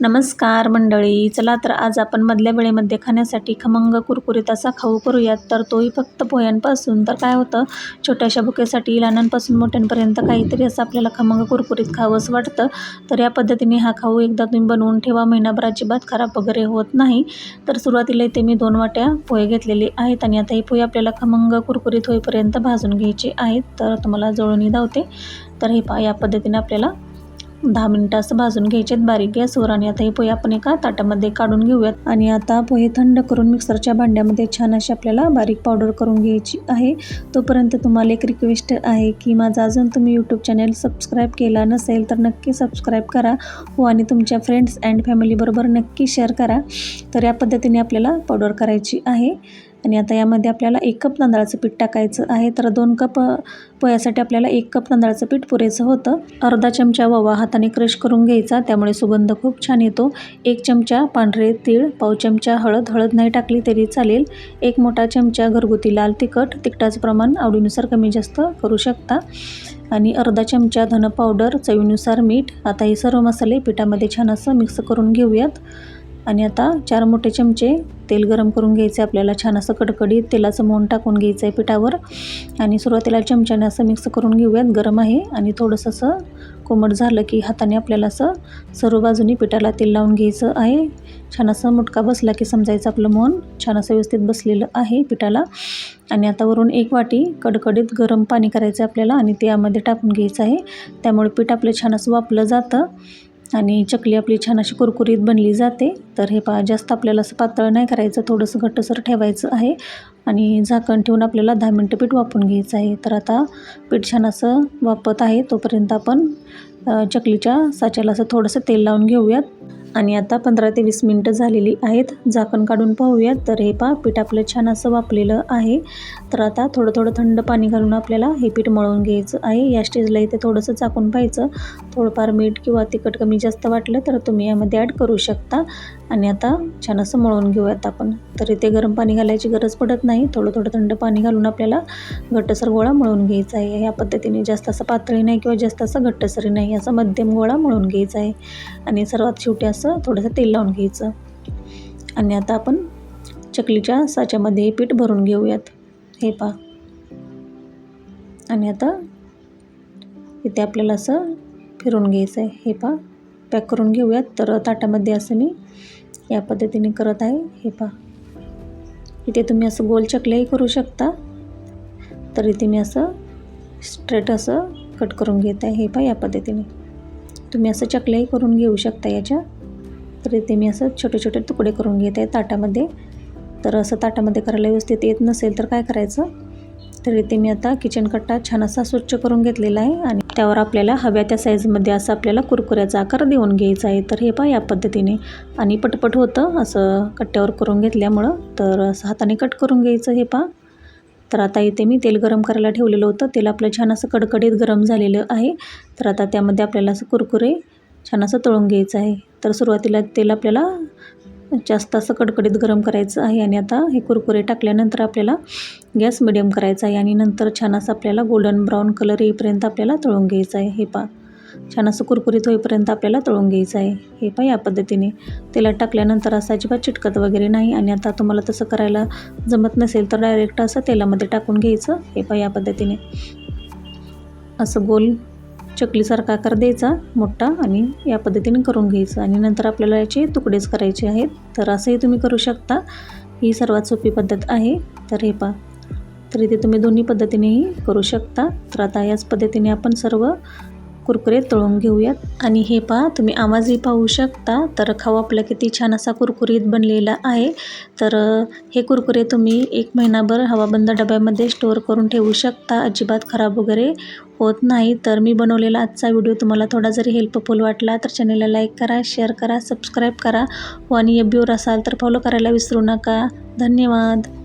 नमस्कार मंडळी चला तर आज आपण मधल्या वेळेमध्ये खाण्यासाठी खमंग कुरकुरीत असा खाऊ करूयात. तर तोही फक्त पोह्यांपासून. तर काय होतं छोट्याशा बुकेसाठी लहानांपासून मोठ्यांपर्यंत काहीतरी असं आपल्याला खमंग कुरकुरीत खावंच वाटतं. तर या पद्धतीने हा खाऊ एकदा तुम्ही बनवून ठेवा. महिनाभर अजिबात खराब वगैरे होत नाही. तर सुरुवातीला इथे मी दोन वाट्या पोहे घेतलेले आहेत आणि आता हे पोहे आपल्याला खमंग कुरकुरीत होईपर्यंत भाजून घ्यायचे आहेत. तर तुम्हाला जळूनही धावते. तर हे पा या पद्धतीने आपल्याला दहा मिनिटं असं भाजून घ्यायचे आहेत. बारीक गॅसवर आणि आता हे पोहे आपण एका ताटामध्ये काढून घेऊयात. आणि आता पोहे थंड करून मिक्सरच्या भांड्यामध्ये छान अशी आपल्याला बारीक पावडर करून घ्यायची आहे. तोपर्यंत तुम्हाला एक रिक्वेस्ट आहे की माझा अजून तुम्ही यूट्यूब चॅनल सबस्क्राईब केला नसेल तर नक्की सबस्क्राईब करा हो आणि तुमच्या फ्रेंड्स अँड फॅमिलीबरोबर नक्की शेअर करा. तर या पद्धतीने आपल्याला पावडर करायची आहे. आणि आता यामध्ये आपल्याला एक कप तांदळाचं पीठ टाकायचं आहे. तर दोन कप पोह्यासाठी आपल्याला एक कप तांदळाचं पीठ पुरेसं होतं. अर्धा चमचा ववा हाताने क्रश करून घ्यायचा. त्यामुळे सुगंध खूप छान येतो. एक चमचा पांढरे तीळ पाव चमचा हळद. हळद नाही टाकली तरी चालेल. एक मोठा चमचा घरगुती लाल तिखट. तिखटाचं प्रमाण आवडीनुसार कमी जास्त करू शकता. आणि अर्धा चमचा धन पावडर चवीनुसार मीठ. आता हे सर्व मसाले पिठामध्ये छान असं मिक्स करून घेऊयात. आणि आता चार मोठे चमचे तेल गरम करून घ्यायचे आपल्याला छान असं कडकडीत तेलाचं मोन टाकून घ्यायचं आहे पिठावर. आणि सुरुवातीला चमच्याने असं मिक्स करून घेऊयात गरम आहे. आणि थोडंसं असं कोमट झालं की हाताने आपल्याला असं सर्व बाजूनी पिठाला तेल लावून घ्यायचं आहे. छान असं मुटका बसला की समजायचं आपलं मोन छान असं व्यवस्थित बसलेलं आहे पिठाला. आणि आता वरून एक वाटी कडकडीत गरम पाणी करायचं आहे आपल्याला आणि ते यामध्ये टाकून घ्यायचं आहे. त्यामुळे पीठ आपलं छान असं वापलं जातं. आणि चकली आपली छान अशी कुरकुरीत बनली जाते. तर हे पहा जास्त आपल्याला असं पातळ नाही करायचं थोडंसं घट्टसर ठेवायचं आहे. आणि झाकण ठेवून आपल्याला दहा मिनटं पीठ वापरून घ्यायचं आहे. तर आता पीठ छान असं वापत आहे. तोपर्यंत आपण चकलीच्या साच्याला असं थोडंसं तेल लावून घेऊयात. आणि आता पंधरा ते वीस मिनटं झालेली आहेत. झाकण काढून पाहूयात. तर हे पहा पीठ आपलं छान असं वापलेलं आहे. तर आता थोडं थोडं थंड पाणी घालून आपल्याला हे पीठ मळून घ्यायचं आहे. या स्टेजला इथे थोडंसं चाकून पाहायचं. थोडंफार मीठ किंवा तिखट कमी जास्त वाटलं तर तुम्ही यामध्ये ॲड करू शकता. आणि आता छान असं मळून घेऊयात आपण. तर इथे गरम पाणी घालायची गरज पडत नाही. थोडं थोडं थंड पाणी घालून आपल्याला घट्टसर गोळा मळून घ्यायचा आहे. ह्या पद्धतीने जास्त असं पातळी नाही किंवा जास्त असं घट्टसरी नाही. असं मध्यम गोळा मळून घ्यायचा आहे. आणि सर्वात शेवटी असं थोडंसं तेल लावून घ्यायचं. आणि आता आपण चकलीच्या साच्यामध्ये हे पीठ भरून घेऊयात. हे पहा. आणि आता इथे आपल्याला असं फिरून घ्यायचं आहे. हे पहा. पॅक करून घेऊयात. तर ताटामध्ये असं मी या पद्धतीने करत आहे. हे पहा. इथे तुम्ही असं गोल चकल्याही करू शकता. तर इथे मी असं स्ट्रेट असं कट करून घेत आहे. हे पहा या पद्धतीने. तुम्ही असं चकल्याही करून घेऊ शकता याच्या. तर इथे मी असं छोटे छोटे तुकडे करून घेत आहे ताटामध्ये. तर असं ताटामध्ये करायला व्यवस्थित येत नसेल तर काय करायचं? तर इथे मी आता किचन कट्टा छान असा स्वच्छ करून घेतलेला आहे आणि त्यावर आपल्याला हव्या त्या साईजमध्ये असं आपल्याला कुरकुऱ्याचा आकार देऊन घ्यायचा आहे. तर हे पहा या पद्धतीने. आणि पटपट होतं असं कट्ट्यावर करून घेतल्यामुळं तर असं हाताने कट करून घ्यायचं हे पहा. तर आता इथे मी तेल गरम करायला ठेवलेलं होतं. तेल आपलं छान असं कडकडीत गरम झालेलं आहे. तर आता त्यामध्ये आपल्याला असं कुरकुरे छान असं तळून घ्यायचं आहे. तर सुरुवातीला तेल आपल्याला जास्त असं कडकडीत गरम करायचं आहे आणि आता हे कुरकुरे टाकल्यानंतर आपल्याला गॅस मिडियम करायचा आहे आणि नंतर छान असं आपल्याला गोल्डन ब्राऊन कलर येईपर्यंत आपल्याला तळून घ्यायचं आहे. हे पा छान असं कुरकुरीत होईपर्यंत आपल्याला तळून घ्यायचं आहे. हे पा या पद्धतीने. तेलात टाकल्यानंतर असं अजिबात चिटकत वगैरे नाही आणि आता तुम्हाला तसं करायला जमत नसेल तर डायरेक्ट असं तेलामध्ये टाकून घ्यायचं. हे पा या पद्धतीने. असं गोल चकलीसारखा आकार द्यायचा मोठा आणि या पद्धतीने करून घ्यायचं. आणि नंतर आपल्याला याचे तुकडेच करायचे आहेत. तर असंही तुम्ही करू शकता. ही सर्वात सोपी पद्धत आहे. तर हे पा तर इथे तुम्ही दोन्ही पद्धतीनेही करू शकता. तर आता याच पद्धतीने आपण सर्व कुरकुरे तळून घेऊयात. आणि हे पहा तुम्ही आवाजही पाहू शकता. तर खाऊ आपला किती छान असा कुरकुरीत बनलेला आहे. तर हे कुरकुरे तुम्ही एक महिनाभर हवाबंद डब्यामध्ये स्टोअर करून ठेवू शकता. अजिबात खराब वगैरे होत नाही. तर मी बनवलेला आजचा व्हिडिओ तुम्हाला थोडा जरी हेल्पफुल वाटला तर चॅनलला लाईक करा शेअर करा सबस्क्राईब करा. व आणि एफ असाल तर फॉलो करायला विसरू नका. धन्यवाद.